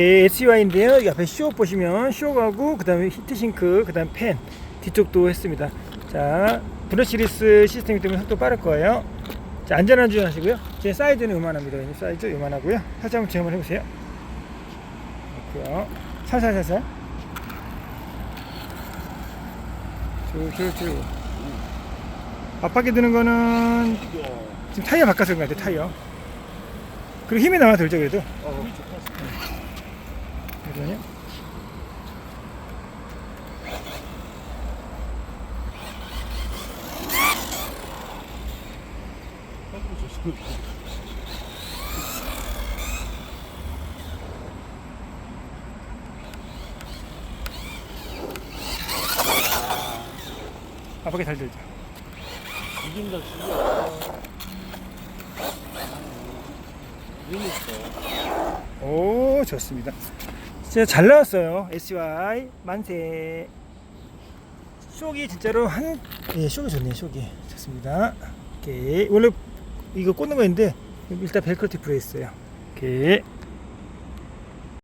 SUI인데요. 옆에 쇼 보시면 쇼가고 그다음에 히트싱크, 그다음 팬 뒤쪽도 했습니다. 자, 브러시리스 시스템이기 때문에 속도 빠를 거예요. 자, 안전한 주행하시고요. 제 사이즈는 요만합니다. 이 사이즈 요만하고요. 살짝 한번 한번 해보세요. 그렇고요. 살살살살. 쭉쭉쭉. 압박이 드는 거는 지금 타이어 그런 것 같아요. 타이어. 그리고 힘이 나와 들죠 그래도. 잠시만요. 압박이 잘 들죠. 이긴다 죽여 오 좋습니다. 진짜 잘 나왔어요. SY 만세. 쇼기 진짜로 한 예, 쇼기 좋네요. 쇼기 좋습니다. 오케이 원래 이거 꽂는 거였는데 일단 벨크로 테이프로 했어요. 오케이